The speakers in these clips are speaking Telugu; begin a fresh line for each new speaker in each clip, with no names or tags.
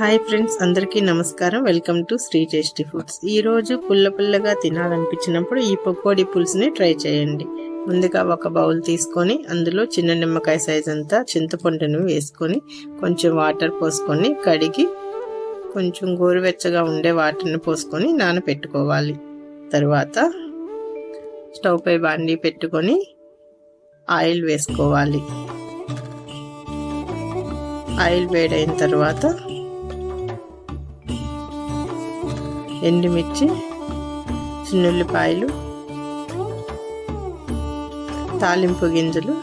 హాయ్ ఫ్రెండ్స్ అందరికీ నమస్కారం. Welcome to Sri tasty foods. ఈరోజు పుల్ల పుల్లగా తినాలనిపించినప్పుడు ఈ పకోడీ పులుసుని ట్రై చేయండి. ముందుగా ఒక బౌల్ తీసుకొని అందులో చిన్న నిమ్మకాయ సైజ్ అంతా చింతపండును వేసుకొని కొంచెం వాటర్ పోసుకొని కడిగి కొంచెం గోరువెచ్చగా ఉండే వాటర్ని పోసుకొని నానపెట్టుకోవాలి. తర్వాత స్టవ్ పై బాండీ పెట్టుకొని ఆయిల్ వేసుకోవాలి. ఆయిల్ వేడైన తర్వాత ఎండుమిర్చి చిన్నుల్లిపాయలు తాలింపు గింజలు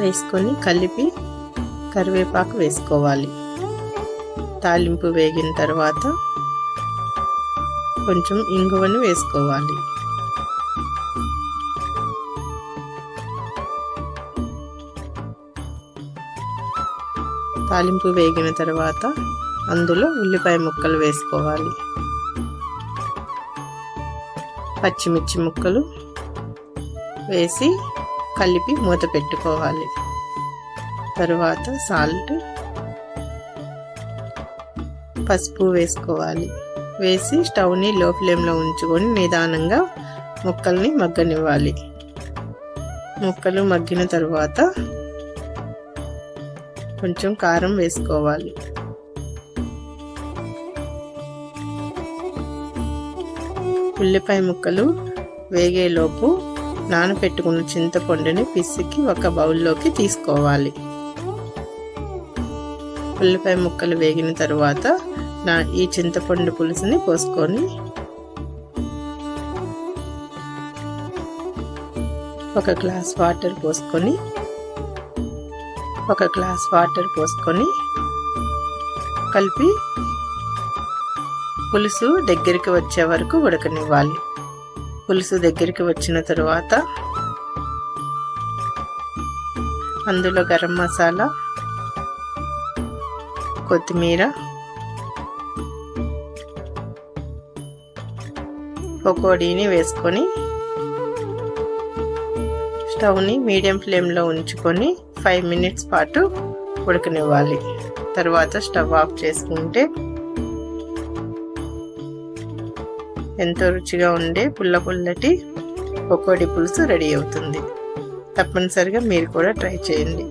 వేసుకొని కలిపి కరివేపాకు వేసుకోవాలి. తాలింపు వేగిన తర్వాత కొంచెం ఇంగువను వేసుకోవాలి. తాలింపు వేగిన తర్వాత అందులో ఉల్లిపాయ ముక్కలు వేసుకోవాలి. పచ్చిమిర్చి ముక్కలు వేసి కలిపి మూత పెట్టుకోవాలి. తరువాత సాల్ట్ పసుపు వేసుకోవాలి. వేసి స్టవ్ని లో ఫ్లేమ్లో ఉంచుకొని నిదానంగా ముక్కల్ని మగ్గనివ్వాలి. ముక్కలు మగ్గిన తర్వాత కొంచెం కారం వేసుకోవాలి. ఉల్లిపాయ ముక్కలు వేగేలోపు నానపెట్టుకున్న చింతపండుని పిసికి ఒక బౌల్లోకి తీసుకోవాలి. ఉల్లిపాయ ముక్కలు వేగిన తర్వాత నా ఈ చింతపండు పులుసుని పోసుకొని ఒక గ్లాస్ వాటర్ పోసుకొని ఒక గ్లాస్ వాటర్ పోసుకొని కలిపి పులుసు దగ్గరికి వచ్చే వరకు ఉడకనివ్వాలి. పులుసు దగ్గరికి వచ్చిన తరువాత అందులో గరం మసాలా కొత్తిమీర పకోడీని వేసుకొని స్టవ్ని మీడియం ఫ్లేమ్లో ఉంచుకొని ఫైవ్ మినిట్స్ పాటు ఉడకనివ్వాలి. తర్వాత స్టవ్ ఆఫ్ చేసుకుంటే ఎంతో రుచిగా ఉండే పుల్ల పుల్లటి పకోడీ పులుసు రెడీ అవుతుంది. తప్పనిసరిగా మీరు కూడా ట్రై చేయండి.